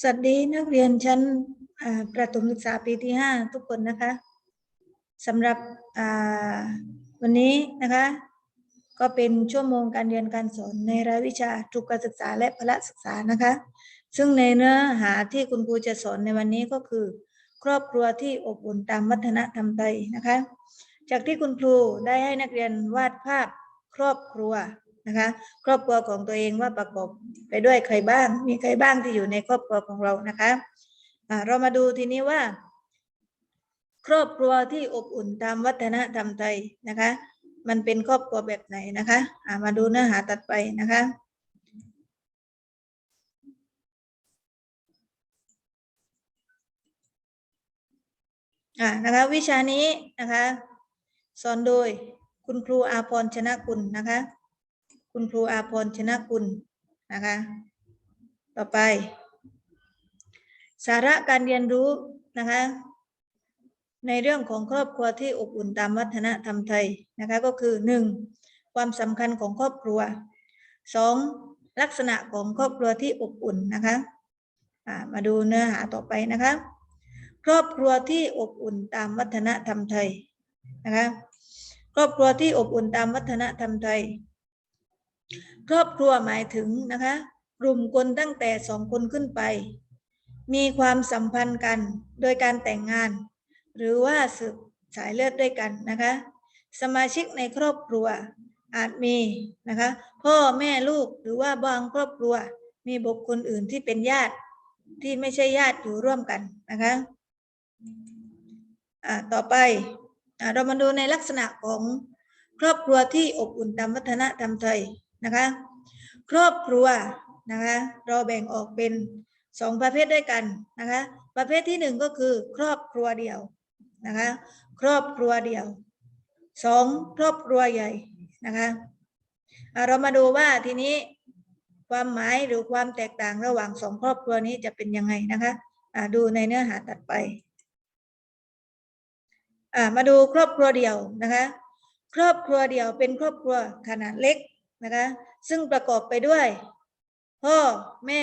สวัสดีนักเรียนชั้นประถมศึกษาปีที่ห้าทุกคนนะคะสำหรับวันนี้นะคะ ก็เป็นชั่วโมงการเรียนการสอนในรายวิชาทุกการศึกษาและพละศึกษานะคะ ซึ่งในเนื้อหาที่คุณครูจะสอนในวันนี้ก็คือ ครอบครัวที่อบอุ่นตามวัฒนธรรมไทยนะคะ จากที่คุณครูได้ให้นักเรียนวาดภาพครอบครัว นะคะ ครอบครัวของตัวเองว่าประกอบไปด้วยใครบ้าง มีใครบ้างที่อยู่ในครอบครัวของเรานะคะอ่าเรามาดูทีนี้ว่า ครอบครัวที่อบอุ่นตามวัฒนธรรมไทยนะคะ มันเป็นครอบครัวแบบไหนนะคะอ่ามาดูเนื้อหาตัดไปนะคะอ่านะคะวิชานี้นะคะ สอนโดยคุณครูอาพรชนะกุลนะคะ คุณครูอาพรชนะกุลนะคะ ต่อไป สาระการเรียนรู้นะคะ ในเรื่องของครอบครัวที่อบอุ่นตามวัฒนธรรมไทยนะคะก็คือหนึ่งความสำคัญของครอบครัวสองลักษณะของครอบครัวที่อบอุ่นนะคะมาดูเนื้อหาต่อไปนะคะครอบครัวที่อบอุ่นตามวัฒนธรรมไทยนะคะครอบครัวที่อบอุ่นตามวัฒนธรรมไทย ครอบครัวหมายถึงนะคะกลุ่มคนตั้งแต่สองคนขึ้นไป มีความสัมพันธ์กันโดยการแต่งงาน หรือว่าสืบสายเลือดด้วยกันนะคะ สมาชิกในครอบครัวอาจมีนะคะพ่อแม่ลูกหรือว่าบางครอบครัว มีบุคคลอื่นที่เป็นญาติที่ไม่ใช่ญาติอยู่ร่วมกันนะคะอ่าต่อไปอเรามาดูในลักษณะของครอบครัวที่อบอุ่นตามวัฒนธรรมไทย นะคะ ครอบครัวนะคะ เราแบ่งออกเป็นสองประเภทด้วยกันนะคะ ประเภทที่หนึ่งก็คือ ครอบครัวเดียวนะคะ ครอบครัวเดียวสองครอบครัวใหญ่นะคะอ่าเรามาดูว่าทีนี้ความหมายหรือความแตกต่างระหว่างสองครอบครัวนี้จะเป็นยังไงนะคะดูในเนื้อหาตัดไปมาดูครอบครัวเดียวนะคะ ครอบครัวเดียวเป็นครอบครัวขนาดเล็ก นะคะ ซึ่งประกอบไปด้วย พ่อแม่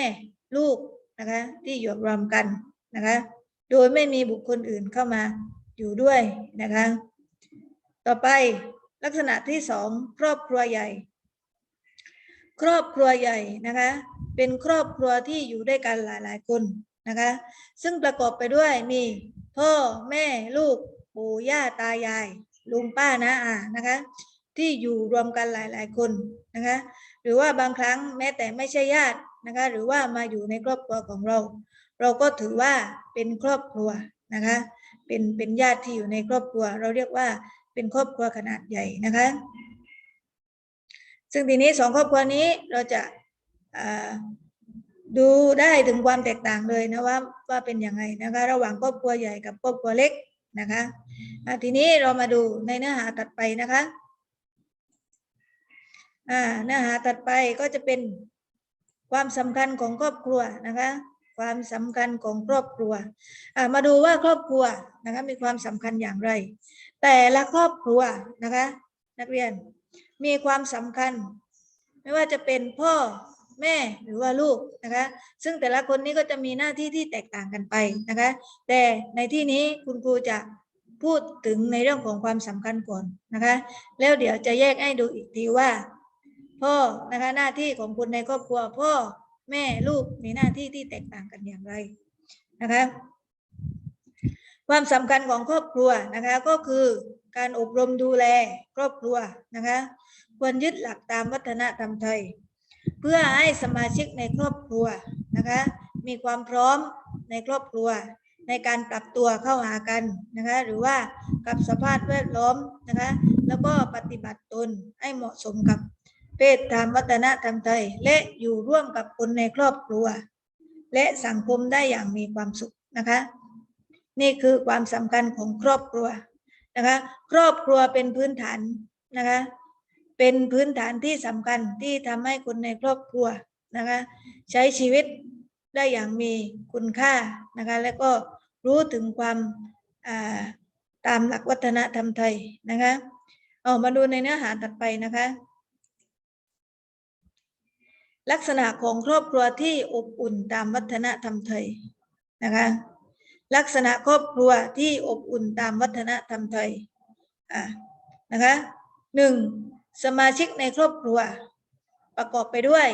ลูกนะคะที่อยู่รวมกันนะคะ โดยไม่มีบุคคลอื่นเข้ามาอยู่ด้วยนะคะ ต่อไปลักษณะที่สองครอบครัวใหญ่ ครอบครัวใหญ่นะคะ เป็นครอบครัวที่อยู่ด้วยกันหลาย ๆ คนนะคะ ซึ่งประกอบไปด้วยมีพ่อแม่ลูกปู่ย่าตายายลุงป้านะอานะคะ ที่อยู่รวมกันหลายๆคนนะคะหรือว่าบางครั้งแม้แต่ไม่ใช่ญาตินะคะหรือว่ามาอยู่ในครอบครัวของเรา เราก็ถือว่าเป็นครอบครัวนะคะเป็นเป็นญาติที่อยู่ในครอบครัว เราเรียกว่าเป็นครอบครัวขนาดใหญ่นะคะซึ่งทีนี้สองครอบครัวนี้เราจะาดูได้ถึงความแตกต่างเลยนะว่าว่าเป็นยังไงนะคะระหว่างครอบครัวใหญ่กับครอบครัวเล็กนะคะทีนี้เรามาดูในเนื้อหาตัดไปนะคะ อ่าเนื้อหาตัดไปก็จะเป็นความสำคัญของครอบครัวนะคะ ความสำคัญของครอบครัวอ่ามาดูว่าครอบครัวนะคะมีความสำคัญอย่างไร แต่ละครอบครัวนะคะ นักเรียนมีความสำคัญ ไม่ว่าจะเป็นพ่อแม่หรือว่าลูกนะคะ ซึ่งแต่ละคนนี้ก็จะมีหน้าที่ที่แตกต่างกันไปนะคะ แต่ในที่นี้คุณครูจะพูดถึงในเรื่องของความสำคัญก่อนนะคะ แล้วเดี๋ยวจะแยกให้ดูอีกทีว่า พ่อนะคะหน้าที่ของคนในครอบครัวพ่อแม่ลูกมีหน้าที่ที่แตกต่างกันอย่างไรนะคะความสำคัญของครอบครัวนะคะก็คือการอบรมดูแลครอบครัวนะคะควรยึดหลักตามวัฒนธรรมไทย เพื่อให้สมาชิกในครอบครัวนะคะมีความพร้อมในครอบครัว ในการปรับตัวเข้าหากันนะคะหรือว่ากับสภาพแวดล้อมนะคะแล้วก็ปฏิบัติตนให้เหมาะสมกับ เพศตามวัฒนธรรมไทย และอยู่ร่วมกับคนในครอบครัว และสังคมได้อย่างมีความสุขนะคะ นี่คือความสำคัญของครอบครัวนะคะ ครอบครัวเป็นพื้นฐานนะคะ เป็นพื้นฐานที่สำคัญที่ทำให้คนในครอบครัวนะคะ ใช้ชีวิตได้อย่างมีคุณค่านะคะ และก็รู้ถึงความาตามหลักวัฒนธรรมไทยนะคะ เอามาดูในเนื้อหาถัดไปนะคะ ลักษณะของครอบครัวที่อบอุ่นตามวัฒนธรรมไทยนะคะลักษณะครอบครัวที่อบอุ่นตามวัฒนธรรมไทยอ่านะคะหนึ่งสมาชิกในครอบครัว ประกอบไปด้วย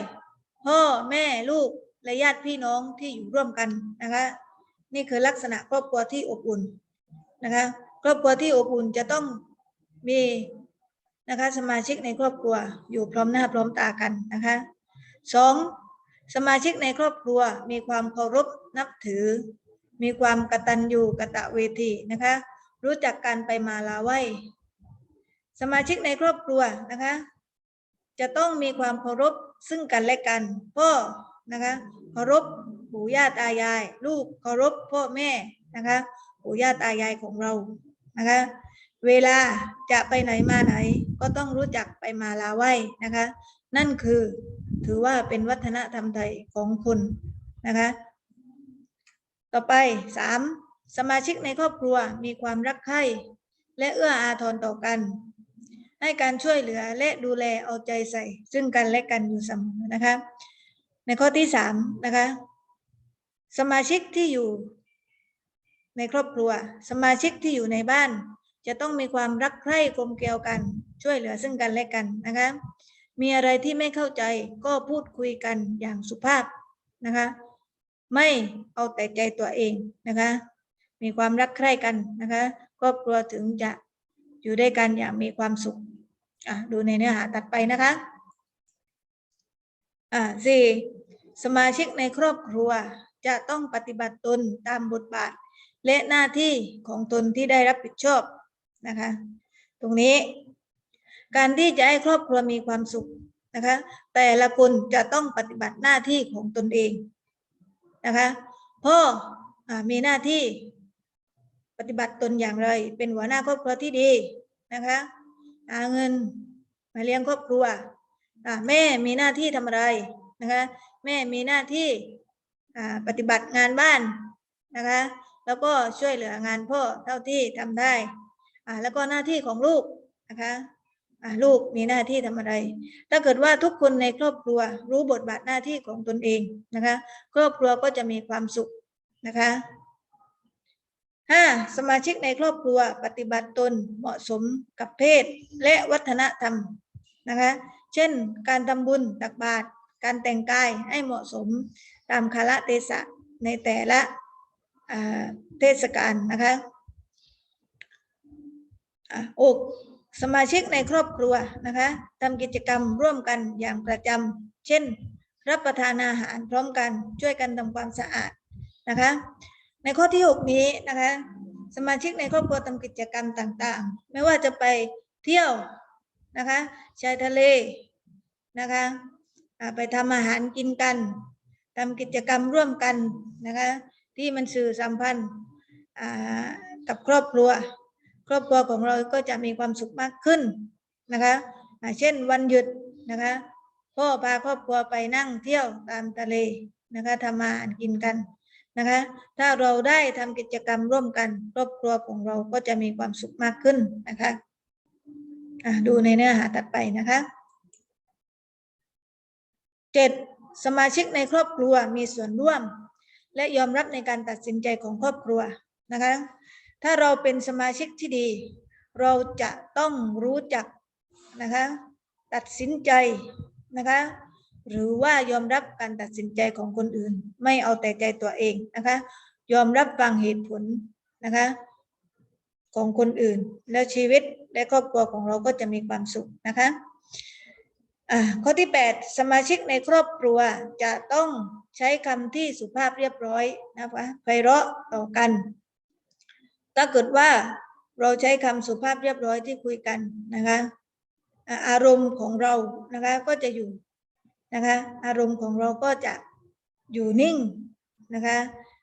พ่อแม่ลูกและญาติพี่น้องที่อยู่ร่วมกันนะคะนี่คือลักษณะครอบครัวที่อบอุ่นนะคะครอบครัวที่อบอุ่นจะต้องมีนะคะสมาชิกในครอบครัวอยู่พร้อมหน้าพร้อมตากันนะคะ สองสมาชิกในครอบครัวมีความเคารพนับถือ มีความกตัญญูกะตะเวทีนะคะ รู้จักการไปมาลาไหวสมาชิกในครอบครัวนะคะ จะต้องมีความเคารพซึ่งกันและกันพ่อนะคะเคารพปู่ย่าตายาย ลูกเคารพพ่อแม่นะคะปู่ย่าตายายของเรานะคะ เวลาจะไปไหนมาไหน ก็ต้องรู้จักไปมาลาไหวนะคะ นั่นคือ ถือว่าเป็นวัฒนธรรมไทยของคุณนะคะ ต่อไปสามสมาชิกในครอบครัวมีความรักใคร่และเอื้ออาทรต่อกัน ให้การช่วยเหลือและดูแลเอาใจใส่ ซึ่งกันและกันอยู่เสมอนะคะ ในข้อที่สามนะคะ สมาชิกที่อยู่ในครอบครัว สมาชิกที่อยู่ในบ้าน จะต้องมีความรักใคร่กลมเกลียวกัน ช่วยเหลือซึ่งกันและกันนะคะ มีอะไรที่ไม่เข้าใจก็พูดคุยกันอย่างสุภาพนะคะ ไม่เอาแต่ใจตัวเองนะคะ มีความรักใคร่กันนะคะครอบครัวถึงจะอยู่ด้วยกันอย่างมีความสุขอะดูในเนื้อหาตัดไปนะคะอ่าสี่สมาชิกในครอบครัวจะต้องปฏิบัติตนตามบทบาท และหน้าที่ของตนที่ได้รับผิดชอบนะคะ ตรงนี้ การที่จะให้ครอบครัวมีความสุขนะคะ แต่ละคนจะต้องปฏิบัติหน้าที่ของตนเองนะคะพ่ออมีหน้าที่ปฏิบัติตนอย่างไร เป็นหัวหน้าครอบครัวที่ดีนะคะหาเงินมาเลี้ยงครอบครัวแม่มีหน้าที่ทำอะไรนะคะแม่มีหน้าที่ปฏิบัติงานบ้านนะคะแล้วก็ช่วยเหลืองานพ่อเท่าที่ทำได้แล้วก็หน้าที่ของลูกนะคะ ลูกมีหน้าที่ทำอะไร ถ้าเกิดว่าทุกคนในครอบครัวรู้บทบาทหน้าที่ของตนเองนะคะ ครอบครัวก็จะมีความสุขนะคะห้าสมาชิกในครอบครัวปฏิบัติตนเหมาะสมกับเพศและวัฒนธรรมนะคะ เช่น การทำบุญตักบาตรการแต่งกายให้เหมาะสมตามคาละเทศะในแต่ละเทศกาลนะคะอะอก สมาชิกในครอบครัวนะคะทำกิจกรรมร่วมกันอย่างประจำเช่น รับประทานอาหารพร้อมกันช่วยกันทำความสะอาดนะคะในข้อที่ 6 นี้นะคะสมาชิกในครอบครัวทำกิจกรรมต่างๆ ไม่ว่าจะไปเที่ยวนะคะชายทะเลนะคะไปทำอาหารกินกันทำกิจกรรมร่วมกันนะคะที่มันสื่อสัมพันธ์กับครอบครัว ครอบครัวของเราก็จะมีความสุขมากขึ้นนะคะเช่นวันหยุดนะคะพ่อพาครอบครัวไปนั่งเที่ยวตามทะเลนะคะทำมาหารกินกันนะคะถ้าเราได้ทำกิจกรรมร่วมกัน ครอบครัวของเราก็จะมีความสุขมากขึ้นนะคะะดูในเนื้อหาถัดไปนะคะเจ็ดสมาชิกในครอบครัวมีส่วนร่วม และยอมรับในการตัดสินใจของครอบครัวนะคะ ถ้าเราเป็นสมาชิกที่ดี เราจะต้องรู้จักนะคะตัดสินใจนะคะหรือว่ายอมรับการตัดสินใจของคนอื่น ไม่เอาแต่ใจตัวเองนะคะยอมรับฟังเหตุผลนะคะของคนอื่น แล้วชีวิตและครอบครัวของเราก็จะมีความสุขนะคะอ่าข้อที่ 8 สมาชิกในครอบครัวจะต้องใช้คำที่สุภาพเรียบร้อยนะคะไพเราะต่อกัน ถ้าเกิดว่าเราใช้คำสุภาพเรียบร้อยที่คุยกันนะคะอาอารมณ์ของเรานะคะก็จะอยู่นะคะ อารมณ์ของเราก็จะอยู่นิ่งนะคะ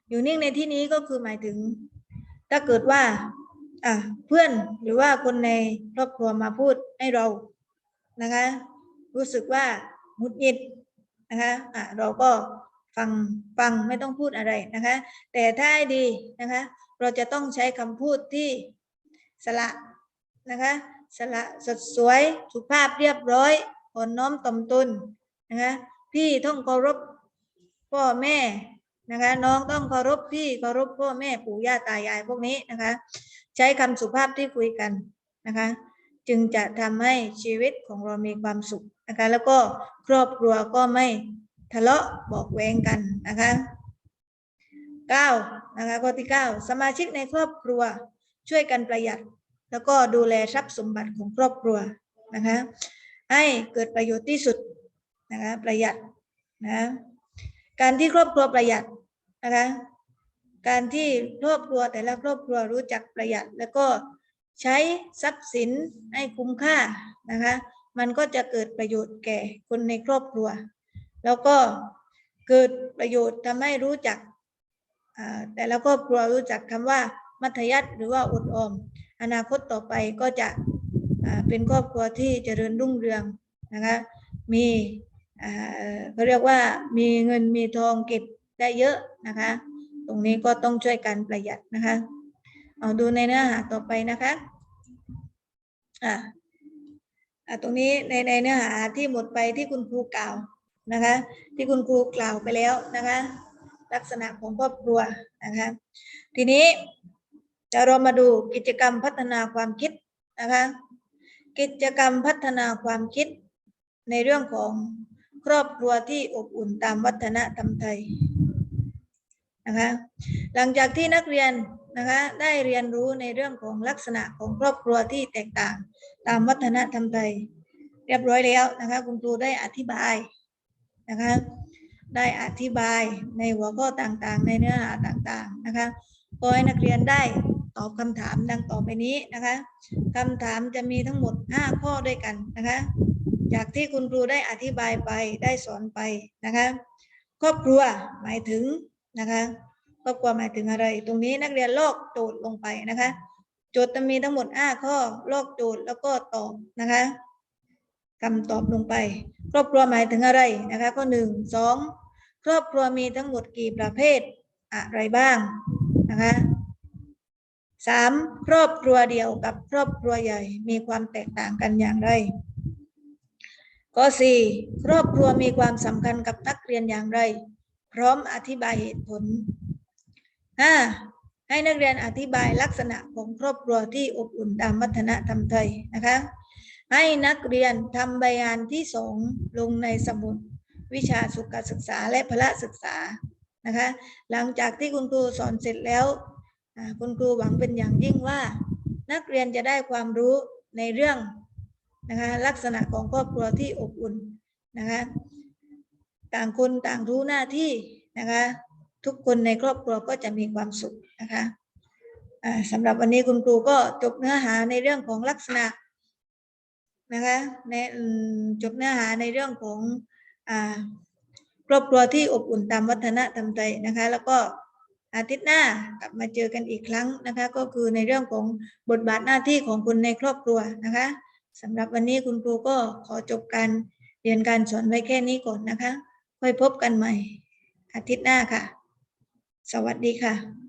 อยู่นิ่งในที่นี้ก็คือหมายถึง ถ้าเกิดว่าอะเพื่อนหรือว่าคนในครอบครัวมาพูดให้เรานะคะ รู้สึกว่าหงุดหงิดนะคะอะเราก็ ฟังฟังไม่ต้องพูดอะไรนะคะ แต่ถ้าให้ดีนะคะ เราจะต้องใช้คำพูดที่สละนะคะสละสดสวยสุภาพเรียบร้อยอ่อนน้อมต่อมตนนะคะพพี่ต้องเคารพพ่อแม่นะคะน้องต้องเคารพพี่เคารพพ่อแม่ปู่ย่าตายายพวกนี้นะคะ ใช้คำสุภาพที่คุยกันนะคะ จึงจะทำให้ชีวิตของเรามีความสุขนะคะแล้วก็ครอบครัวก็ไม่ ทะเลาะบอกแวงกันนะคะเก้านะคะข้อที่เก้าสมาชิกในครอบครัวช่วยกันประหยัด แล้วก็ดูแลทรัพย์สมบัติของครอบครัวนะคะให้เกิดประโยชน์ที่สุดนะคะประหยัดนะการที่ครอบครัวประหยัดนะคะการที่ครอบครัวแต่ละครอบครัวรู้จักประหยัด แล้วก็ใช้ทรัพย์สินให้คุ้มค่านะคะมันก็จะเกิดประโยชน์แก่คนในครอบครัว แล้วก็เกิดประโยชน์ทำให้รู้จักแต่ละครอบครัวรู้จักคำว่ามัธยัติหรือว่าอดออม อนาคตต่อไปก็จะเป็นครอบครัวที่เจริญรุ่งเรืองนะคะมีเขาเรียกว่ามีเงินมีทองเก็บได้เยอะนะคะ ตรงนี้ก็ต้องช่วยกันประหยัดนะคะ เอาดูในเนื้อหาต่อไปนะคะอ่าอ่าตรงนี้ในในเนื้อหาที่หมดไปที่คุณครูกล่าว นะคะที่คุณครูกล่าวไปแล้วนะคะลักษณะของครอบครัวนะคะทีนี้เดี๋ยวเรามาดูกิจกรรมพัฒนาความคิดนะคะกิจกรรมพัฒนาความคิดในเรื่องของครอบครัวที่อบอุ่นตามวัฒนธรรมไทยนะคะหลังจากที่นักเรียนนะคะได้เรียนรู้ในเรื่องของลักษณะของครอบครัวที่แตกต่างตามวัฒนธรรมไทย เรียบร้อยแล้วนะคะคุณครูได้อธิบาย นะคะได้อธิบายในหัวข้อต่างๆ ในเนื้อหาต่างๆนะคะก็ให้นักเรียนได้ตอบคำถามดังต่อไปนี้นะคะคำถามจะมีทั้งหมด 5 ข้อด้วยกันนะคะจากที่คุณครูได้อธิบายไปได้สอนไปนะคะครอบครัวหมายถึงนะคะครอบครัวหมายถึงอะไร ตรงนี้นักเรียนลอกโจทย์ลงไปนะคะโจทย์จะมีทั้งหมด 5 ข้อลอกโจทย์แล้วก็ตอบนะคะคำตอบลงไป ครอบครัวหมายถึงอะไรนะคะข้อหนึ่งสองครอบครัวมีทั้งหมดกี่ประเภทอะไรบ้างนะคะสามครอบครัวเดียวกับครอบครัวใหญ่มีความแตกต่างกันอย่างไรข้อสี่ครอบครัวมีความสำคัญกับนักเรียนอย่างไร พร้อมอธิบายเหตุผลห้าให้นักเรียนอธิบายลักษณะของครอบครัวที่อบอุ่นตามวัฒนธรรมไทยนะคะ ให้นักเรียนทำใบงานที่สองลงในสมุดวิชาสุขศึกษาและพละศึกษานะคะ หลังจากที่คุณครูสอนเสร็จแล้ว คุณครูหวังเป็นอย่างยิ่งว่า นักเรียนจะได้ความรู้ในเรื่องนะคะลักษณะของครอบครัวที่อบอุ่นนะคะต่างคนต่างรู้หน้าที่นะคะทุกคนในครอบครัวก็จะมีความสุขนะคะสำหรับวันนี้คุณครูก็จบเนื้อหาในเรื่องของลักษณะ นะคะในจบเนื้อหาในเรื่องของอครอบครัวที่อบอุ่นตามวัฒนธรรมไทยนะคะ แล้วก็อาทิตย์หน้ากลับมาเจอกันอีกครั้งนะคะ ก็คือในเรื่องของบทบาทหน้าที่ของคุณในครอบครัวนะคะสำหรับวันนี้คุณครูก็ขอจบการเรียนการสอนไว้แค่นี้ก่อนนะคะ ค่อยพบกันใหม่ อาทิตย์หน้าค่ะ สวัสดีค่ะ